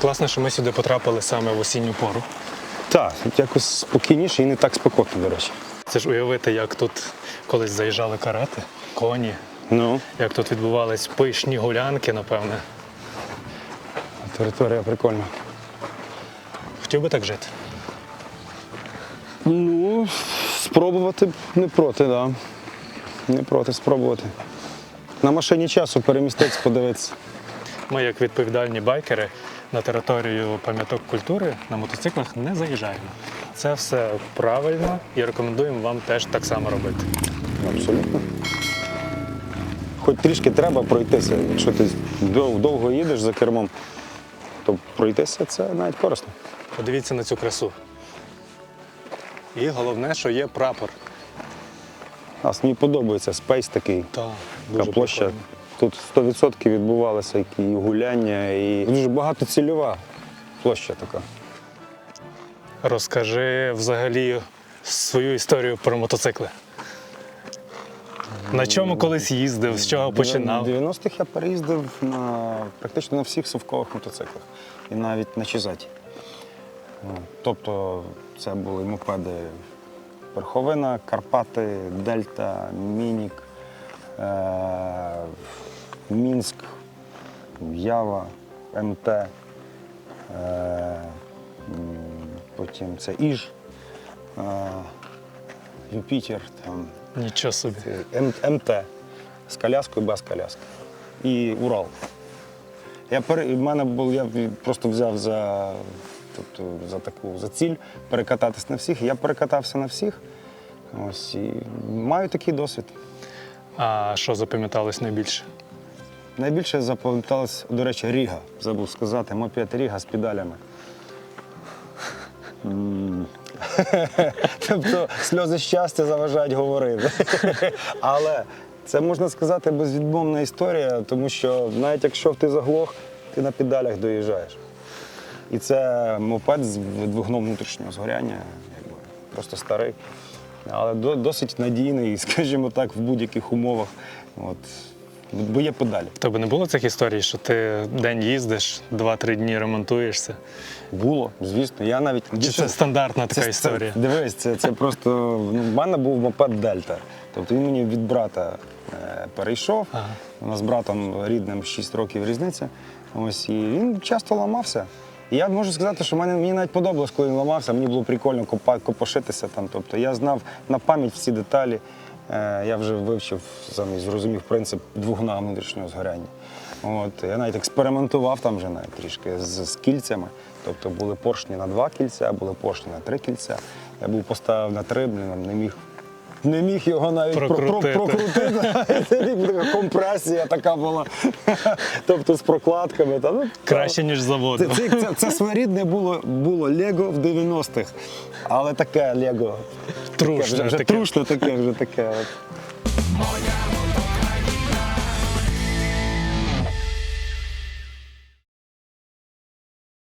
Класно, що ми сюди потрапили саме в осінню пору. Так, якось спокійніше і не так спекотно, до речі. Це ж уявити, як тут колись заїжджали карети, коні, Ну, як тут відбувались пишні гулянки, напевне. територія прикольна. Хотів би так жити. Ну, спробувати б не проти, так. Да. Не проти спробувати. На машині часу переміститися, подивитися. Ми, як відповідальні байкери, на територію пам'яток культури на мотоциклах не заїжджаємо. Це все правильно і рекомендуємо вам теж так само робити. Абсолютно. Хоч трішки треба пройтися. Якщо ти довго їдеш за кермом, то пройтися це навіть корисно. Подивіться на цю красу. І головне, що є прапор. А мені подобається спейс такий. Так, Така площа. Тут 100% відбувалося які і гуляння, і дуже багатоцільова площа така. Розкажи взагалі свою історію про мотоцикли. На чому колись їздив, з чого починав? В 90-х я переїздив на практично на всіх совкових мотоциклах і навіть на Чизаті. Ну, Тобто це були мопеди Верховина, Карпати, Дельта, Мінік, е- Мінськ, Ява, МТ. Е- потім це Іж, е- Юпітер. Там, Нічого собі. М- МТ з коляскою без коляски. І Урал. Я в мене був, я просто взяв за, тобто, за таку за ціль перекататись на всіх. Я перекатався на всіх. Ось і маю такий досвід. А що запам'яталось найбільше? Найбільше запам'яталось, до речі, Ріга. Забув сказати, мопед Ріга з педалями. Тобто сльози щастя заважають говорити. Але це можна сказати безвідмовна історія, тому що навіть якщо ти заглох, ти на педалях доїжджаєш. І це мопед з двигуном внутрішнього згоряння, якби, просто старий, але досить надійний, скажімо так, в будь-яких умовах. От. Бо є педалі. В тебе не було цих історій, що ти день їздиш, два-три дні ремонтуєшся? Було, звісно. Я навіть Чи це стандартна така Це- історія? Це, дивись, це, це просто ну, в мене був мопед Дельта. Тобто він мені від брата е, перейшов. Ага. У нас з братом рідним 6 років різниця. Ось і він часто ламався. І я можу сказати, що мене, мені навіть подобалось, коли він ламався, мені було прикольно копа, копошитися там. Тобто я знав на пам'ять всі деталі. Е, я вже вивчив сам зрозумів принцип двигуна внутрішнього згоряння. От, я навіть експериментував там вже навіть трішки з, з кільцями. Тобто були поршні на два кільця, були поршні на три кільця. Я був поставив на три, блін, не міг. Не міг його навіть про- про- Прокрутити. прокрутити. Така компресія така була. Тобто з прокладками. Та, ну, Краще, ніж це, це, це, це своєрідне було, було Лего в 90-х. Але таке Лего. Трушне Вже, вже таке. Трушно таке, вже таке. От.